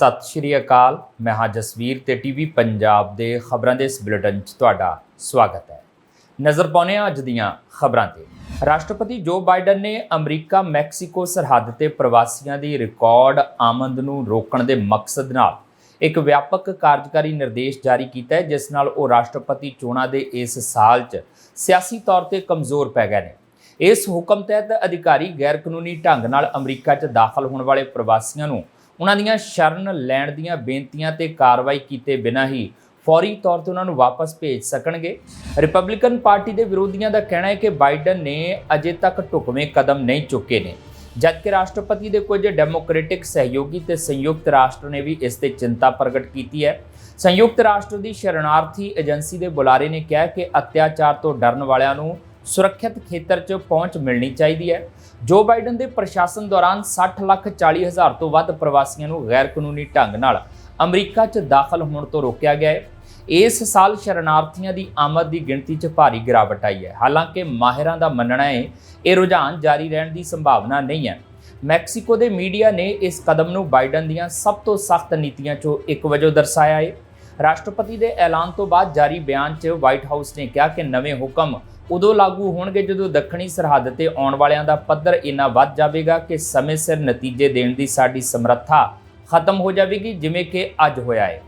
ਸਤਿ ਸ਼੍ਰੀ ਅਕਾਲ। ਮੈਂ ਹਾਂ ਜਸਵੀਰ ਤੇ ਟੀਵੀ ਪੰਜਾਬ ਦੇ ਖਬਰਾਂ ਦੇ ਇਸ ਬੁਲੇਟਿਨ 'ਚ ਤੁਹਾਡਾ ਸਵਾਗਤ ਹੈ। ਨਜ਼ਰ ਪਾਉਂਦੇ ਹਾਂ ਅੱਜ ਦੀਆਂ ਖਬਰਾਂ ਤੇ। ਰਾਸ਼ਟਰਪਤੀ ਜੋ ਬਾਈਡਨ ਨੇ ਅਮਰੀਕਾ ਮੈਕਸੀਕੋ ਸਰਹੱਦ ਤੇ ਪ੍ਰਵਾਸੀਆਂ ਦੀ ਰਿਕਾਰਡ ਆਮਦ ਨੂੰ ਰੋਕਣ ਦੇ ਮਕਸਦ ਨਾਲ ਇੱਕ ਵਿਆਪਕ ਕਾਰਜਕਾਰੀ ਨਿਰਦੇਸ਼ ਜਾਰੀ ਕੀਤਾ ਹੈ, ਜਿਸ ਨਾਲ ਉਹ ਰਾਸ਼ਟਰਪਤੀ ਚੋਣਾਂ ਦੇ ਇਸ ਸਾਲ 'ਚ ਸਿਆਸੀ ਤੌਰ ਤੇ ਕਮਜ਼ੋਰ ਪੈ ਗਏ ਨੇ। ਇਸ ਹੁਕਮ ਤਹਿਤ ਅਧਿਕਾਰੀ ਗੈਰ ਕਾਨੂੰਨੀ ਢੰਗ ਨਾਲ ਅਮਰੀਕਾ 'ਚ ਦਾਖਲ ਹੋਣ ਵਾਲੇ ਪ੍ਰਵਾਸੀਆਂ ਨੂੰ ਉਹਨਾਂ ਦੀਆਂ ਸ਼ਰਨ ਲੈਣ ਦੀਆਂ ਬੇਨਤੀਆਂ ਤੇ ਕਾਰਵਾਈ ਕੀਤੇ ਬਿਨਾਂ ਹੀ ਫੌਰੀ ਤੌਰ ਤੇ ਉਹਨਾਂ ਨੂੰ ਵਾਪਸ ਭੇਜ ਸਕਣਗੇ। ਰਿਪਬਲਿਕਨ ਪਾਰਟੀ ਦੇ ਵਿਰੋਧੀਆਂ ਦਾ ਕਹਿਣਾ ਹੈ ਕਿ ਬਾਈਡਨ ਨੇ ਅਜੇ ਤੱਕ ਢੁਕਵੇਂ ਕਦਮ ਨਹੀਂ ਚੁੱਕੇ ਨੇ। ਜਦਕਿ ਰਾਸ਼ਟਰਪਤੀ ਦੇ ਕੁਝ ਡੈਮੋਕ੍ਰੈਟਿਕ ਸਹਿਯੋਗੀ ਤੇ ਸੰਯੁਕਤ ਰਾਸ਼ਟਰ ਨੇ ਵੀ ਇਸ ਤੇ ਚਿੰਤਾ ਪ੍ਰਗਟ ਕੀਤੀ ਹੈ। ਸੰਯੁਕਤ ਰਾਸ਼ਟਰ ਦੀ ਸ਼ਰਨਾਰਥੀ ਏਜੰਸੀ ਦੇ ਬੁਲਾਰੇ ਨੇ ਕਿਹਾ ਕਿ ਅਤਿਆਚਾਰ ਤੋਂ ਡਰਨ ਵਾਲਿਆਂ ਨੂੰ ਸੁਰੱਖਿਅਤ ਖੇਤਰ 'ਚ ਪਹੁੰਚ ਮਿਲਣੀ ਚਾਹੀਦੀ ਹੈ। ਜੋ ਬਾਈਡਨ ਦੇ ਪ੍ਰਸ਼ਾਸਨ ਦੌਰਾਨ 60 ਲੱਖ 40 ਹਜ਼ਾਰ ਤੋਂ ਵੱਧ ਪ੍ਰਵਾਸੀਆਂ ਨੂੰ ਗੈਰ ਕਾਨੂੰਨੀ ਢੰਗ ਨਾਲ ਅਮਰੀਕਾ 'ਚ ਦਾਖਲ ਹੋਣ ਤੋਂ ਰੋਕਿਆ ਗਿਆ ਹੈ। ਇਸ ਸਾਲ ਸ਼ਰਨਾਰਥੀਆਂ ਦੀ ਆਮਦ ਦੀ ਗਿਣਤੀ 'ਚ ਭਾਰੀ ਗਿਰਾਵਟ ਆਈ ਹੈ। ਹਾਲਾਂਕਿ ਮਾਹਿਰਾਂ ਦਾ ਮੰਨਣਾ ਹੈ, ਇਹ ਰੁਝਾਨ ਜਾਰੀ ਰਹਿਣ ਦੀ ਸੰਭਾਵਨਾ ਨਹੀਂ ਹੈ। ਮੈਕਸੀਕੋ ਦੇ ਮੀਡੀਆ ਨੇ ਇਸ ਕਦਮ ਨੂੰ ਬਾਈਡਨ ਦੀਆਂ ਸਭ ਤੋਂ ਸਖਤ ਨੀਤੀਆਂ 'ਚੋਂ ਇੱਕ ਵਜੋਂ ਦਰਸਾਇਆ ਹੈ। ਰਾਸ਼ਟਰਪਤੀ ਦੇ ਐਲਾਨ ਤੋਂ ਬਾਅਦ ਜਾਰੀ ਬਿਆਨ 'ਚ ਵਾਈਟ ਹਾਊਸ ਨੇ ਕਿਹਾ ਕਿ ਨਵੇਂ ਹੁਕਮ ਉਦੋਂ ਲਾਗੂ ਹੋਣਗੇ ਜਦੋਂ ਦੱਖਣੀ ਸਰਹੱਦ ਤੇ ਆਉਣ ਵਾਲਿਆਂ ਦਾ ਪੱਧਰ ਇੰਨਾ ਵੱਧ ਜਾਵੇਗਾ ਕਿ ਸਮੇਂ ਸਿਰ ਨਤੀਜੇ ਦੇਣ ਦੀ ਸਾਡੀ ਸਮਰੱਥਾ ਖਤਮ ਹੋ ਜਾਵੇਗੀ, ਜਿਵੇਂ ਕਿ ਅੱਜ ਹੋਇਆ ਹੈ।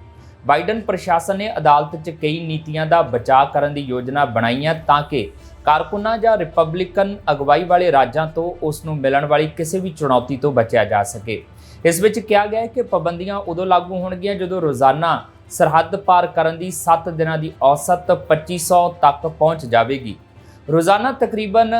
ਬਾਈਡਨ ਪ੍ਰਸ਼ਾਸਨ ਨੇ ਅਦਾਲਤ 'ਚ ਕਈ ਨੀਤੀਆਂ ਦਾ ਬਚਾਅ ਕਰਨ ਦੀ ਯੋਜਨਾ ਬਣਾਈ ਹੈ ਤਾਂ ਕਿ ਕਾਰਕੁਨਾਂ ਜਾਂ ਰਿਪਬਲਿਕਨ ਅਗਵਾਈ ਵਾਲੇ ਰਾਜਾਂ ਤੋਂ ਉਸ ਨੂੰ ਮਿਲਣ ਵਾਲੀ ਕਿਸੇ ਵੀ ਚੁਣੌਤੀ ਤੋਂ ਬਚਿਆ ਜਾ ਸਕੇ। ਇਸ ਵਿੱਚ ਕਿਹਾ ਗਿਆ ਹੈ ਕਿ ਪਾਬੰਦੀਆਂ ਉਦੋਂ ਲਾਗੂ ਹੋਣਗੀਆਂ ਜਦੋਂ ਰੋਜ਼ਾਨਾ ਸਰਹੱਦ ਪਾਰ ਕਰਨ ਦੀ 7 ਦਿਨਾਂ ਦੀ ਔਸਤ 2500 ਤੱਕ ਪਹੁੰਚ ਜਾਵੇਗੀ। ਰੋਜ਼ਾਨਾ ਤਕਰੀਬਨ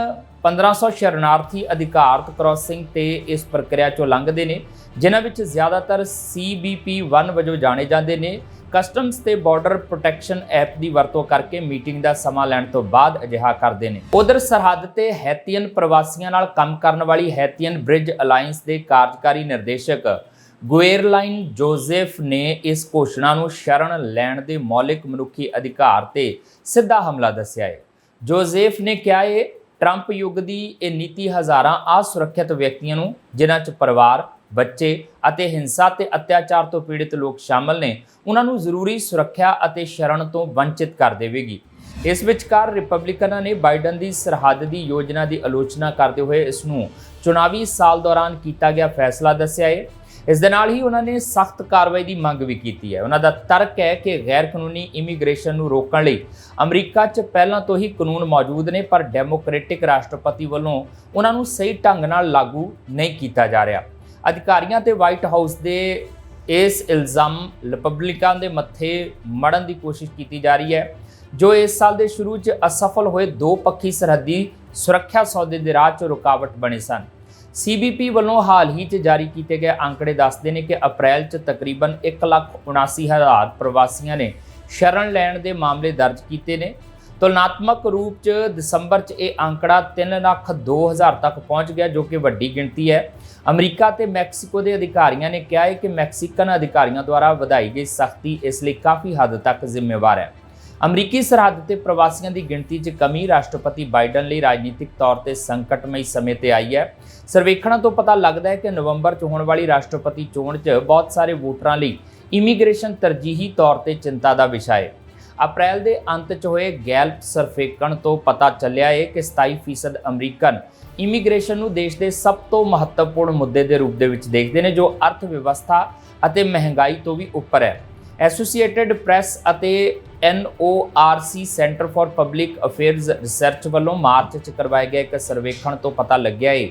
1500 ਸ਼ਰਨਾਰਥੀ ਅਧਿਕਾਰਤ ਕ੍ਰਾਸਿੰਗ ਤੇ ਇਸ ਪ੍ਰਕਿਰਿਆ ਚੋਂ ਲੰਘਦੇ ਨੇ, ਜਿਨ੍ਹਾਂ ਵਿੱਚ ਜ਼ਿਆਦਾਤਰ CBP 1 ਵਜੋਂ ਜਾਣੇ ਜਾਂਦੇ ਨੇ। ਕਸਟਮਸ ਤੇ ਬਾਰਡਰ ਪ੍ਰੋਟੈਕਸ਼ਨ ਐਪ ਦੀ ਵਰਤੋਂ ਕਰਕੇ ਮੀਟਿੰਗ ਦਾ ਸਮਾਂ ਲੈਣ ਤੋਂ ਬਾਅਦ ਅਜਿਹਾ ਕਰਦੇ ਨੇ। ਉਧਰ ਸਰਹੱਦ ਤੇ ਹੈਤੀਅਨ ਪ੍ਰਵਾਸੀਆਂ ਨਾਲ ਕੰਮ ਕਰਨ ਵਾਲੀ ਹੈਤੀਅਨ ਬ੍ਰਿਜ ਅਲਾਈਅੰਸ ਦੇ ਕਾਰਜਕਾਰੀ ਨਿਰਦੇਸ਼ਕ ਗੁਏਰਲਾਈਨ ਜੋਜ਼ੇਫ ਨੇ ਇਸ ਘੋਸ਼ਣਾ ਨੂੰ ਸ਼ਰਨ ਲੈਣ ਦੇ ਮੌਲਿਕ ਮਨੁੱਖੀ ਅਧਿਕਾਰ ਤੇ ਸਿੱਧਾ ਹਮਲਾ ਦੱਸਿਆ ਹੈ। ਜੋਜ਼ੇਫ ਨੇ ਕਿਹਾ ਇਹ ਟਰੰਪ ਯੁੱਗ ਦੀ ਇਹ ਨੀਤੀ ਹਜ਼ਾਰਾਂ ਅਸੁਰੱਖਿਅਤ ਵਿਅਕਤੀਆਂ ਨੂੰ, ਜਿਨ੍ਹਾਂ 'ਚ ਪਰਿਵਾਰ, ਬੱਚੇ ਅਤੇ ਹਿੰਸਾ ਤੇ ਅਤਿਆਚਾਰ ਤੋਂ ਪੀੜਿਤ ਲੋਕ ਸ਼ਾਮਲ ਨੇ, ਉਹਨਾਂ ਨੂੰ ਜ਼ਰੂਰੀ ਸੁਰੱਖਿਆ ਅਤੇ ਸ਼ਰਨ ਤੋਂ ਵੰਚਿਤ ਕਰ ਦੇਵੇਗੀ। ਇਸ ਵਿਚਕਾਰ ਰਿਪਬਲਿਕਨਾਂ ਨੇ ਬਾਈਡਨ ਦੀ ਸਰਹੱਦ ਦੀ ਯੋਜਨਾ ਦੀ ਆਲੋਚਨਾ ਕਰਦੇ ਹੋਏ ਇਸ ਨੂੰ ਚੁਣਾਵੀ ਸਾਲ ਦੌਰਾਨ ਕੀਤਾ ਗਿਆ ਫੈਸਲਾ ਦੱਸਿਆ ਹੈ ਇਸ ਦੇ ਨਾਲ ਹੀ ਉਹਨਾਂ ਨੇ ਸਖਤ ਕਾਰਵਾਈ ਦੀ ਮੰਗ ਵੀ ਕੀਤੀ ਹੈ। ਉਹਨਾਂ ਦਾ ਤਰਕ ਹੈ ਕਿ ਗੈਰ ਕਾਨੂੰਨੀ ਇਮੀਗ੍ਰੇਸ਼ਨ ਨੂੰ ਰੋਕਣ ਲਈ ਅਮਰੀਕਾ 'ਚ ਪਹਿਲਾਂ ਤੋਂ ਹੀ ਕਾਨੂੰਨ ਮੌਜੂਦ ਨੇ, ਪਰ ਡੈਮੋਕ੍ਰੈਟਿਕ ਰਾਸ਼ਟਰਪਤੀ ਵੱਲੋਂ ਉਹਨਾਂ ਨੂੰ ਸਹੀ ਢੰਗ ਨਾਲ ਲਾਗੂ ਨਹੀਂ ਕੀਤਾ ਜਾ ਰਿਹਾ। ਅਧਿਕਾਰੀਆਂ ਤੇ ਵਾਈਟ ਹਾਊਸ ਦੇ ਇਸ ਇਲਜ਼ਾਮ ਰਿਪਬਲਿਕਨ ਦੇ ਮੱਥੇ ਮੜਨ ਦੀ ਕੋਸ਼ਿਸ਼ ਕੀਤੀ ਜਾ ਰਹੀ ਹੈ, ਜੋ ਇਸ ਸਾਲ ਦੇ ਸ਼ੁਰੂ 'ਚ ਅਸਫਲ ਹੋਏ ਦੋ ਪੱਖੀ ਸਰਹੱਦੀ ਸੁਰੱਖਿਆ ਸੌਦੇ ਦੇ ਰਾਹ 'ਚ ਰੁਕਾਵਟ ਬਣੇ ਸਨ। CBP ਵੱਲੋਂ ਹਾਲ ਹੀ 'ਚ ਜਾਰੀ ਕੀਤੇ ਗਏ ਅੰਕੜੇ ਦੱਸਦੇ ਨੇ ਕਿ ਅਪ੍ਰੈਲ 'ਚ ਤਕਰੀਬਨ 1,79,000 ਪ੍ਰਵਾਸੀਆਂ ਨੇ ਸ਼ਰਨ ਲੈਣ ਦੇ ਮਾਮਲੇ ਦਰਜ ਕੀਤੇ ਨੇ। ਤੁਲਨਾਤਮਕ ਰੂਪ 'ਚ ਦਸੰਬਰ 'ਚ ਇਹ ਅੰਕੜਾ 3,02,000 ਤੱਕ ਪਹੁੰਚ ਗਿਆ ਜੋ ਕਿ ਵੱਡੀ ਗਿਣਤੀ ਹੈ। ਅਮਰੀਕਾ ਤੇ ਮੈਕਸੀਕੋ ਦੇ ਅਧਿਕਾਰੀਆਂ ਨੇ ਕਿਹਾ ਹੈ ਕਿ ਮੈਕਸੀਕਨ ਅਧਿਕਾਰੀਆਂ ਦੁਆਰਾ ਵਧਾਈ ਗਈ ਸਖਤੀ ਇਸ ਲਈ ਕਾਫੀ ਹੱਦ ਤੱਕ ਜ਼ਿੰਮੇਵਾਰ ਹੈ। ਅਮਰੀਕੀ ਸਰਹੱਦ ਤੇ ਪ੍ਰਵਾਸੀਆਂ ਦੀ ਗਿਣਤੀ 'ਚ ਕਮੀ ਰਾਸ਼ਟਰਪਤੀ ਬਾਈਡਨ ਲਈ ਰਾਜਨੀਤਿਕ ਤੌਰ ਤੇ ਸੰਕਟਮਈ ਸਮੇਂ ਤੇ ਆਈ ਹੈ। ਸਰਵੇਖਣਾਂ ਤੋਂ ਪਤਾ ਲੱਗਦਾ ਹੈ ਕਿ ਨਵੰਬਰ 'ਚ ਹੋਣ ਵਾਲੀ ਰਾਸ਼ਟਰਪਤੀ ਚੋਣ 'ਚ ਬਹੁਤ ਸਾਰੇ ਵੋਟਰਾਂ ਲਈ ਇਮੀਗ੍ਰੇਸ਼ਨ ਤਰਜੀਹੀ ਤੌਰ ਤੇ ਚਿੰਤਾ ਦਾ ਵਿਸ਼ਾ ਹੈ। ਅਪ੍ਰੈਲ ਦੇ ਅੰਤ 'ਚ ਹੋਏ ਗੈਲਪ ਸਰਵੇਖਣ ਤੋਂ ਪਤਾ ਚੱਲਿਆ ਹੈ ਕਿ 27% ਅਮਰੀਕਨ ਇਮੀਗ੍ਰੇਸ਼ਨ ਨੂੰ ਦੇਸ਼ ਦੇ ਸਭ ਤੋਂ ਮਹੱਤਵਪੂਰਨ ਮੁੱਦੇ ਦੇ ਰੂਪ ਦੇ ਵਿੱਚ ਦੇਖਦੇ ਨੇ, ਜੋ ਅਰਥ ਵਿਵਸਥਾ ਅਤੇ ਮਹਿੰਗਾਈ ਤੋਂ ਵੀ ਉੱਪਰ ਹੈ। ਐਸੋਸੀਏਟਿਡ ਪ੍ਰੈਸ ਅਤੇ NORC Center for Public Affairs Research ਵੱਲੋਂ ਮਾਰਚ 'ਚ ਕਰਵਾਏ ਗਏ ਇੱਕ ਸਰਵੇਖਣ ਤੋਂ ਪਤਾ ਲੱਗਿਆ ਏ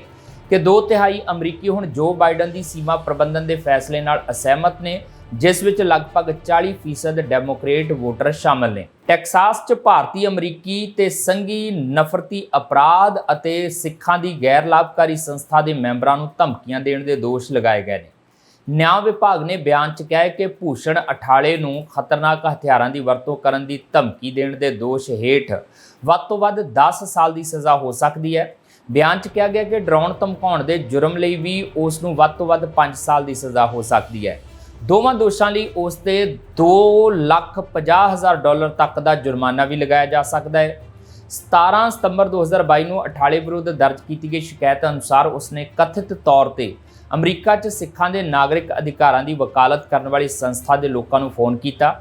ਕਿ ਦੋ ਤਿਹਾਈ ਅਮਰੀਕੀ ਹੁਣ ਜੋ ਬਾਈਡਨ ਦੀ ਸੀਮਾ ਪ੍ਰਬੰਧਨ ਦੇ ਫੈਸਲੇ ਨਾਲ ਅਸਹਿਮਤ ਨੇ, ਜਿਸ ਵਿੱਚ ਲਗਭਗ 40% ਡੈਮੋਕ੍ਰੇਟ ਵੋਟਰ ਸ਼ਾਮਲ ਨੇ। ਟੈਕਸਾਸ 'ਚ ਭਾਰਤੀ ਅਮਰੀਕੀ ਤੇ ਸੰਘੀ ਨਫ਼ਰਤੀ ਅਪਰਾਧ ਅਤੇ ਸਿੱਖਾਂ ਦੀ ਗੈਰ ਲਾਭਕਾਰੀ ਸੰਸਥਾ ਦੇ ਮੈਂਬਰਾਂ ਨੂੰ ਧਮਕੀਆਂ ਦੇਣ ਦੇ ਦੋਸ਼ ਲਗਾਏ ਗਏ ਨੇ। ਨਿਆਂ ਵਿਭਾਗ ਨੇ ਬਿਆਨ 'ਚ ਕਿਹਾ ਹੈ ਕਿ ਭੂਸ਼ਣ ਅਠਾਲੇ ਨੂੰ ਖਤਰਨਾਕ ਹਥਿਆਰਾਂ ਦੀ ਵਰਤੋਂ ਕਰਨ ਦੀ ਧਮਕੀ ਦੇਣ ਦੇ ਦੋਸ਼ ਹੇਠ ਵੱਧ ਤੋਂ ਵੱਧ 10 ਸਾਲ ਦੀ ਸਜ਼ਾ ਹੋ ਸਕਦੀ ਹੈ। ਬਿਆਨ 'ਚ ਕਿਹਾ ਗਿਆ ਕਿ ਡਰਾਉਣ ਧਮਕਾਉਣ ਦੇ ਜੁਰਮ ਲਈ ਵੀ ਉਸ ਨੂੰ ਵੱਧ ਤੋਂ ਵੱਧ 5 ਸਾਲ ਦੀ ਸਜ਼ਾ ਹੋ ਸਕਦੀ ਹੈ। ਦੋਵਾਂ ਦੋਸ਼ਾਂ ਲਈ ਉਸ ਤੇ 2 ਲੱਖ 50 ਹਜ਼ਾਰ ਡਾਲਰ ਤੱਕ ਦਾ ਜੁਰਮਾਨਾ ਵੀ ਲਗਾਇਆ ਜਾ ਸਕਦਾ ਹੈ। 17 ਸਤੰਬਰ 2022 ਨੂੰ ਅਠਾਲੇ ਵਿਰੁੱਧ ਦਰਜ ਕੀਤੀ ਗਈ ਸ਼ਿਕਾਇਤ ਅਨੁਸਾਰ ਉਸਨੇ ਕਥਿਤ ਤੌਰ ਤੇ ਅਮਰੀਕਾ 'ਚ ਸਿੱਖਾਂ ਦੇ ਨਾਗਰਿਕ ਅਧਿਕਾਰਾਂ ਦੀ ਵਕਾਲਤ ਕਰਨ ਵਾਲੀ ਸੰਸਥਾ ਦੇ ਲੋਕਾਂ ਨੂੰ ਫੋਨ ਕੀਤਾ।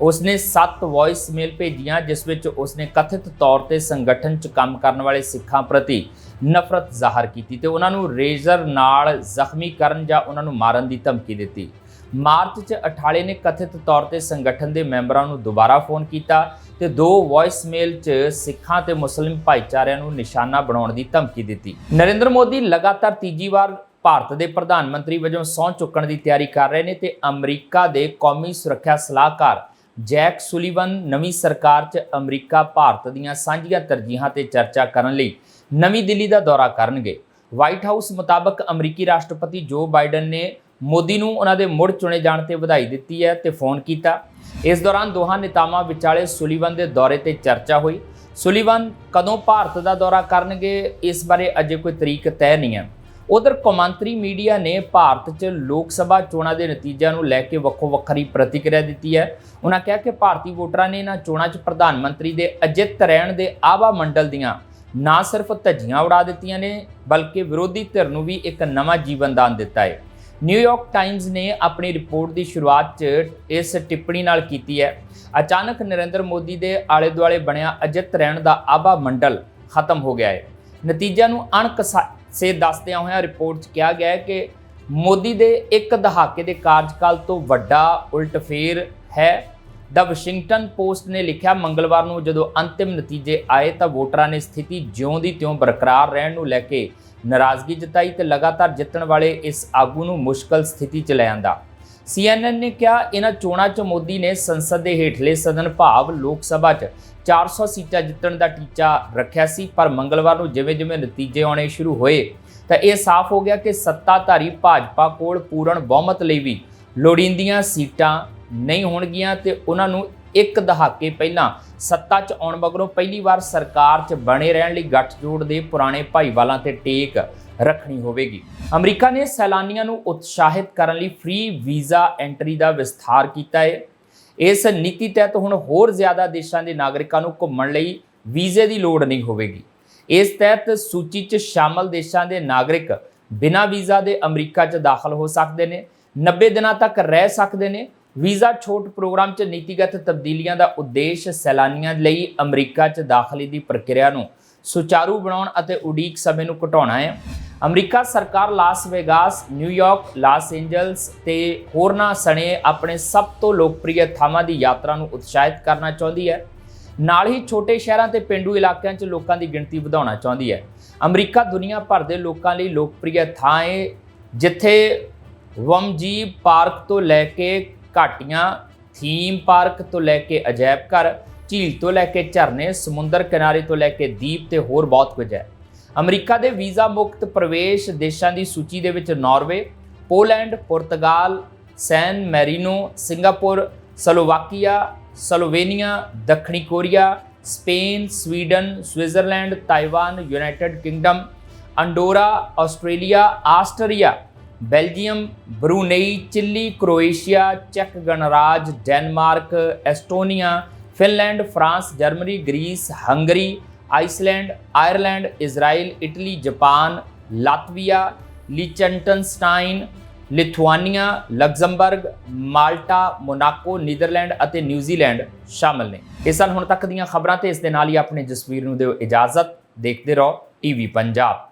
ਉਸਨੇ 7 ਵੌਇਸ ਮੇਲ ਭੇਜੀਆਂ, ਜਿਸ ਵਿੱਚ ਉਸਨੇ ਕਥਿਤ ਤੌਰ ਤੇ ਸੰਗਠਨ 'ਚ ਕੰਮ ਕਰਨ ਵਾਲੇ ਸਿੱਖਾਂ ਪ੍ਰਤੀ ਨਫ਼ਰਤ ਜ਼ਾਹਰ ਕੀਤੀ ਤੇ ਉਹਨਾਂ ਨੂੰ ਰੇਜ਼ਰ ਨਾਲ ਜ਼ਖਮੀ ਕਰਨ ਜਾਂ ਉਹਨਾਂ ਨੂੰ ਮਾਰਨ ਦੀ ਧਮਕੀ ਦਿੱਤੀ। ਮਾਰਚ 'ਚ ਅਠਾਲੇ ਨੇ ਕਥਿਤ ਤੌਰ ਤੇ ਸੰਗਠਨ ਦੇ ਮੈਂਬਰਾਂ ਨੂੰ ਦੁਬਾਰਾ ਫੋਨ ਕੀਤਾ ਤੇ ਦੋ ਵੌਇਸ ਮੇਲ 'ਚ ਸਿੱਖਾਂ ਤੇ ਮੁਸਲਿਮ ਭਾਈਚਾਰਿਆਂ ਨੂੰ ਨਿਸ਼ਾਨਾ ਬਣਾਉਣ ਦੀ ਧਮਕੀ ਦਿੱਤੀ। ਨਰਿੰਦਰ ਮੋਦੀ ਲਗਾਤਾਰ ਤੀਜੀ ਵਾਰ ਭਾਰਤ ਦੇ ਪ੍ਰਧਾਨ ਮੰਤਰੀ ਵਜੋਂ ਸਹੁੰ ਚੁੱਕਣ ਦੀ ਤਿਆਰੀ ਕਰ ਰਹੇ ਨੇ ਤੇ ਅਮਰੀਕਾ ਦੇ ਕੌਮੀ ਸੁਰੱਖਿਆ ਸਲਾਹਕਾਰ ਜੈਕ ਸੁਲੀਵਨ ਨਵੀਂ ਸਰਕਾਰ 'ਚ ਅਮਰੀਕਾ, ਭਾਰਤ ਦੀਆਂ ਸਾਂਝੀਆਂ ਤਰਜੀਹਾਂ ਤੇ ਚਰਚਾ ਕਰਨ ਲਈ ਨਵੀਂ ਦਿੱਲੀ ਦਾ ਦੌਰਾ ਕਰਨਗੇ। ਵਾਈਟ ਹਾਊਸ ਮੁਤਾਬਕ ਅਮਰੀਕੀ ਰਾਸ਼ਟਰਪਤੀ ਜੋ ਬਾਈਡਨ ਨੇ ਮੋਦੀ ਨੂੰ ਉਹਨਾਂ ਦੇ ਮੁੜ ਚੁਣੇ ਜਾਣ ਤੇ ਵਧਾਈ ਦਿੱਤੀ ਹੈ ਤੇ ਫੋਨ ਕੀਤਾ। ਇਸ ਦੌਰਾਨ ਦੋਹਾਂ ਨੇਤਾਵਾਂ ਵਿਚਾਲੇ ਸੁਲੀਵਨ ਦੇ ਦੌਰੇ ਤੇ ਚਰਚਾ ਹੋਈ। ਸੁਲੀਵਨ, ਕਦੋਂ ਭਾਰਤ ਦਾ ਦੌਰਾ ਕਰਨਗੇ, ਇਸ ਬਾਰੇ ਅਜੇ ਕੋਈ ਤਰੀਕ ਤੈਅ ਨਹੀਂ ਹੈ। ਉਧਰ ਕੌਮਾਂਤਰੀ ਮੀਡੀਆ ਨੇ ਭਾਰਤ 'ਚ ਲੋਕ ਸਭਾ ਚੋਣਾਂ ਦੇ ਨਤੀਜਿਆਂ ਨੂੰ ਲੈ ਕੇ ਵੱਖੋ ਵੱਖਰੀ ਪ੍ਰਤੀਕਿਰਿਆ ਦਿੱਤੀ ਹੈ। ਉਹਨਾਂ ਕਿਹਾ ਕਿ ਭਾਰਤੀ ਵੋਟਰਾਂ ਨੇ ਇਹਨਾਂ ਚੋਣਾਂ 'ਚ ਪ੍ਰਧਾਨ ਮੰਤਰੀ ਦੇ ਅਜਿੱਤ ਰਹਿਣ ਦੇ ਆਵਾ ਮੰਡਲ ਦੀਆਂ ਨਾ ਸਿਰਫ ਧੱਜੀਆਂ ਉਡਾ ਦਿੱਤੀਆਂ ਨੇ, ਬਲਕਿ ਵਿਰੋਧੀ ਧਿਰ ਨੂੰ ਵੀ ਇੱਕ ਨਵਾਂ ਜੀਵਨ ਦਾਨ ਦਿੱਤਾ ਹੈ। ਨਿਊਯਾਰਕ ਟਾਈਮਜ਼ ਨੇ ਆਪਣੀ ਰਿਪੋਰਟ ਦੀ ਸ਼ੁਰੂਆਤ 'ਚ ਇਸ ਟਿੱਪਣੀ ਨਾਲ ਕੀਤੀ ਹੈ। ਅਚਾਨਕ ਨਰਿੰਦਰ ਮੋਦੀ ਦੇ ਆਲੇ ਦੁਆਲੇ ਬਣਿਆ ਅਜਿੱਤ ਰਹਿਣ ਦਾ ਆਭਾ ਮੰਡਲ ਖਤਮ ਹੋ ਗਿਆ ਹੈ। ਨਤੀਜਿਆਂ ਨੂੰ ਅਣਕਸਾ ਦੱਸਦਿਆਂ ਹੋਇਆਂ ਰਿਪੋਰਟ 'ਚ ਕਿਹਾ ਗਿਆ ਹੈ ਕਿ ਮੋਦੀ ਦੇ ਇੱਕ ਦਹਾਕੇ ਦੇ ਕਾਰਜਕਾਲ ਤੋਂ ਵੱਡਾ ਉਲਟਫੇਰ ਹੈ। ਦ ਵਾਸ਼ਿੰਗਟਨ ਪੋਸਟ ਨੇ ਲਿਖਿਆ, ਮੰਗਲਵਾਰ ਨੂੰ ਜਦੋਂ ਅੰਤਿਮ ਨਤੀਜੇ ਆਏ ਤਾਂ ਵੋਟਰਾਂ ਨੇ ਸਥਿਤੀ ਜਿਉਂ ਦੀ ਤਿਉਂ ਬਰਕਰਾਰ ਰਹਿਣ ਨੂੰ ਲੈ ਕੇ ਨਾਰਾਜ਼ਗੀ ਜਤਾਈ ਤੇ ਲਗਾਤਾਰ ਜਿੱਤਣ ਵਾਲੇ ਇਸ ਆਗੂ ਨੂੰ ਮੁਸ਼ਕਲ ਸਥਿਤੀ 'ਚ ਲੈ ਆਂਦਾ। CNN ਨੇ ਕਿਹਾ, ਇਹਨਾਂ ਚੋਣਾਂ 'ਚ ਮੋਦੀ ਨੇ ਸੰਸਦ ਦੇ ਹੇਠਲੇ ਸਦਨ ਭਾਵ ਲੋਕ ਸਭਾ 'ਚ 400 ਸੀਟਾਂ ਜਿੱਤਣ ਦਾ ਟੀਚਾ ਰੱਖਿਆ ਸੀ, ਪਰ ਮੰਗਲਵਾਰ ਨੂੰ ਜਿਵੇਂ-ਜਿਵੇਂ ਨਤੀਜੇ ਆਉਣੇ ਸ਼ੁਰੂ ਹੋਏ, ਤਾਂ ਇਹ ਸਾਫ਼ ਹੋ ਗਿਆ ਕਿ ਸੱਤਾਧਾਰੀ ਭਾਜਪਾ ਕੋਲ ਪੂਰਨ ਬਹੁਮਤ ਲਈ ਵੀ ਲੋੜੀਂਦੀਆਂ ਸੀਟਾਂ ਨਹੀਂ ਹੋਣਗੀਆਂ ਤੇ ਉਹਨਾਂ ਨੂੰ ਇੱਕ ਦਹਾਕੇ ਪਹਿਲਾਂ ਸੱਤਾ 'ਚ ਆਉਣ ਮਗਰੋਂ ਪਹਿਲੀ ਵਾਰ ਸਰਕਾਰ 'ਚ ਬਣੇ ਰਹਿਣ ਲਈ ਗੱਠਜੋੜ ਦੇ ਪੁਰਾਣੇ ਭਾਈਵਾਲਾਂ ਤੇ ਟੇਕ ਰੱਖਣੀ ਹੋਵੇਗੀ। ਅਮਰੀਕਾ ਨੇ ਸੈਲਾਨੀਆਂ ਨੂੰ ਉਤਸ਼ਾਹਿਤ ਕਰਨ ਲਈ ਫ੍ਰੀ ਵੀਜ਼ਾ ਐਂਟਰੀ ਦਾ ਵਿਸਥਾਰ ਕੀਤਾ ਹੈ। ਇਸ ਨੀਤੀ ਤਹਿਤ ਹੁਣ ਹੋਰ ਜ਼ਿਆਦਾ ਦੇਸ਼ਾਂ ਦੇ ਨਾਗਰਿਕਾਂ ਨੂੰ ਘੁੰਮਣ ਲਈ ਵੀਜ਼ੇ ਦੀ ਲੋੜ ਨਹੀਂ ਹੋਵੇਗੀ। ਇਸ ਤਹਿਤ ਸੂਚੀ 'ਚ ਸ਼ਾਮਲ ਦੇਸ਼ਾਂ ਦੇ ਨਾਗਰਿਕ ਬਿਨਾਂ ਵੀਜ਼ਾ ਦੇ ਅਮਰੀਕਾ 'ਚ ਦਾਖਲ ਹੋ ਸਕਦੇ ਨੇ 90 ਦਿਨਾਂ ਤੱਕ ਰਹਿ ਸਕਦੇ ਨੇ ਵੀਜ਼ਾ ਛੋਟ ਪ੍ਰੋਗਰਾਮ 'ਚ ਨੀਤੀਗਤ ਤਬਦੀਲੀਆਂ ਦਾ ਉਦੇਸ਼ ਸੈਲਾਨੀਆਂ ਲਈ ਅਮਰੀਕਾ 'ਚ ਦਾਖਲੇ ਦੀ ਪ੍ਰਕਿਰਿਆ ਨੂੰ ਸੁਚਾਰੂ ਬਣਾਉਣ ਅਤੇ ਉਡੀਕ ਸਮੇਂ ਨੂੰ ਘਟਾਉਣਾ ਹੈ। ਅਮਰੀਕਾ ਸਰਕਾਰ Las Vegas New York Los Angeles ਤੇ ਹੋਰਨਾਂ ਸਣੇ ਆਪਣੇ ਸਭ ਤੋਂ ਲੋਕਪ੍ਰਿਯ ਥਾਵਾਂ ਦੀ ਯਾਤਰਾ ਨੂੰ ਉਤਸ਼ਾਹਿਤ ਕਰਨਾ ਚਾਹੁੰਦੀ ਹੈ। ਨਾਲ ਹੀ ਛੋਟੇ ਸ਼ਹਿਰਾਂ ਤੇ ਪਿੰਡੂ ਇਲਾਕਿਆਂ 'ਚ ਲੋਕਾਂ ਦੀ ਗਿਣਤੀ ਵਧਾਉਣਾ ਚਾਹੁੰਦੀ ਹੈ। ਅਮਰੀਕਾ ਦੁਨੀਆ ਭਰ ਦੇ ਲੋਕਾਂ ਲਈ ਲੋਕਪ੍ਰਿਯ ਥਾਂ ਹੈ, ਜਿੱਥੇ ਵਮਜੀ ਪਾਰਕ ਤੋਂ ਲੈ ਕੇ ਘਾਟੀਆਂ, ਥੀਮ ਪਾਰਕ ਤੋਂ ਲੈ ਕੇ ਅਜਾਇਬ ਘਰ, ਝੀਲ ਤੋਂ ਲੈ ਕੇ ਝਰਨੇ, ਸਮੁੰਦਰ ਕਿਨਾਰੇ ਤੋਂ ਲੈ ਕੇ ਦੀਪ ਤੇ ਹੋਰ ਬਹੁਤ ਕੁਝ ਹੈ। ਅਮਰੀਕਾ ਦੇ ਵੀਜ਼ਾ ਮੁਕਤ ਪ੍ਰਵੇਸ਼ ਦੇਸ਼ਾਂ ਦੀ ਸੂਚੀ ਦੇ ਵਿੱਚ ਨਾਰਵੇ, ਪੋਲੈਂਡ, ਪੁਰਤਗਾਲ, San Marino, Singapore, Slovakia, Slovenia, ਦੱਖਣੀ Korea, Spain, Sweden, Switzerland, Taiwan, United Kingdom, Andorra, Australia, Austria Belgium, Brunei, Chile, Croatia, check ਗਣਰਾਜ, Denmark, Estonia, Finland, France, Germany, Greece, Hungary, Iceland, Ireland, Israel, Italy, Japan, Latvia Liechtenstein Lithuania, Luxembourg, Malta, Monaco, Netherland ਅਤੇ New Zealand ਸ਼ਾਮਲ ਨੇ। ਇਹ ਸਨ ਹੁਣ ਤੱਕ ਦੀਆਂ ਖਬਰਾਂ ਤੇ ਇਸ ਦੇ ਨਾਲ ਹੀ ਆਪਣੇ ਜਸਵੀਰ ਨੂੰ ਦਿਓ ਇਜਾਜ਼ਤ। ਦੇਖਦੇ ਰਹੋ ਟੀਵੀ ਪੰਜਾਬ